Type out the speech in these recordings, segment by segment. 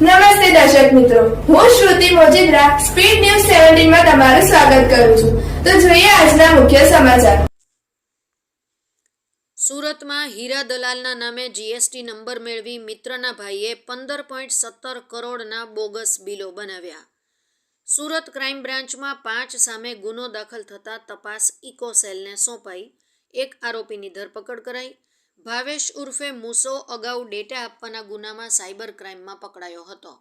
નમસ્તે દર્શક મિત્રો. હું શ્રુતિ મોજીદ્રા, સ્પીડ ન્યૂઝ સેવન્ટીનમાં તમારું સ્વાગત કરું છું. તો જોઈએ આજના મુખ્ય સમાચાર. સુરતમાં હીરા દલાલના નામે જીએસટી નંબર મેળવી મિત્રના ભાઈએ પંદર પોઈન્ટ સત્તર કરોડના બોગસ બિલો બનાવ્યા. સુરત ક્રાઇમ બ્રાન્ચમાં પાંચ સામે ગુનો દાખલ થતાં તપાસ ઇકોસેલને સોંપાઈ. એક આરોપીની ધરપકડ કરાઈ. ભાવેશ ઉર્ફે મૂસો અગાઉ ડેટા આપવાના ગુનામાં સાયબર ક્રાઇમમાં પકડાયો હતો.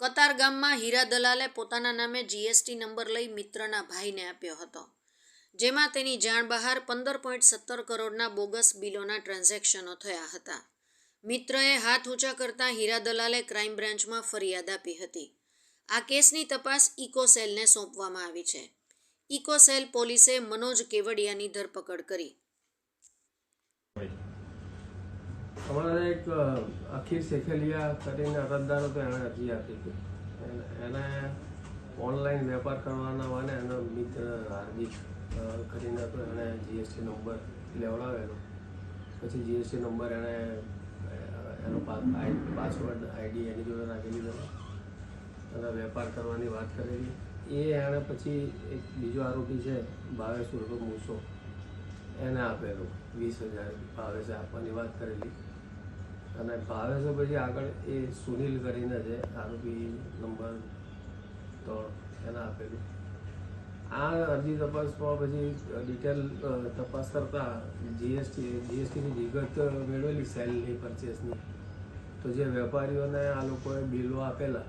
કતાર ગામમાં હીરા દલાલે પોતાના નામે જીએસટી નંબર લઈ મિત્રના ભાઈને આપ્યો હતો, જેમાં તેની જાણ બહાર પંદર પોઈન્ટ સત્તર કરોડના બોગસ બિલોના ટ્રાન્ઝેક્શનો થયા હતા. મિત્રએ હાથ ઊંચા કરતા હીરા દલાલે ક્રાઇમ બ્રાન્ચમાં ફરિયાદ આપી હતી. આ કેસની તપાસ ઇકોસેલને સોંપવામાં આવી છે. ઇકોસેલ પોલીસે મનોજ કેવડિયાની ધરપકડ કરી. અમારે એક અખીર શેખેલિયા કરીને અરજદાર હતો એણે અરજી આપી હતી. એને- ઓનલાઈન વેપાર કરવાના વાને એનો મિત્ર હાર્દિક કરીને હતો એણે જીએસટી નંબર લેવડાવેલો. પછી જીએસટી નંબર એણે એનો પાસવર્ડ આઈડી એની જોડે રાખી લીધો અને વેપાર કરવાની વાત કરેલી. એ એણે પછી એક બીજો આરોપી છે, ભાવેશ ઉર્ફે મૂસો, એને આપેલું. વીસ હજાર ભાવેશે આપવાની વાત કરેલી. અને ભાવેશે પછી આગળ એ સુનિલ કરીને છે આરોપી નંબર ત્રણ, એને આપેલું. આ અરજી તપાસમાં પછી ડિટેલ તપાસ કરતા જીએસટી જીએસટીની વિગત મેળવેલી સેલની પરચેસની તો જે વેપારીઓને આ લોકોએ બિલો આપેલા,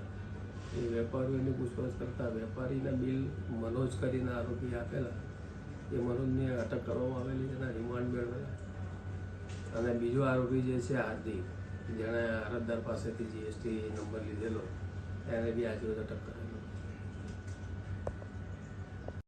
એ વેપારીઓની પૂછપરછ કરતા વેપારીના બિલ મનોજ કરીને આરોપી આપેલા, એ મનોજને અટક કરવામાં આવેલી એના રિમાન્ડ અને બીજો આરોપી જે છે, હાર્દિક, જેણે અરજદાર પાસેથી જીએસટી નંબર લીધેલો, એને બી આજે બધા કરેલો.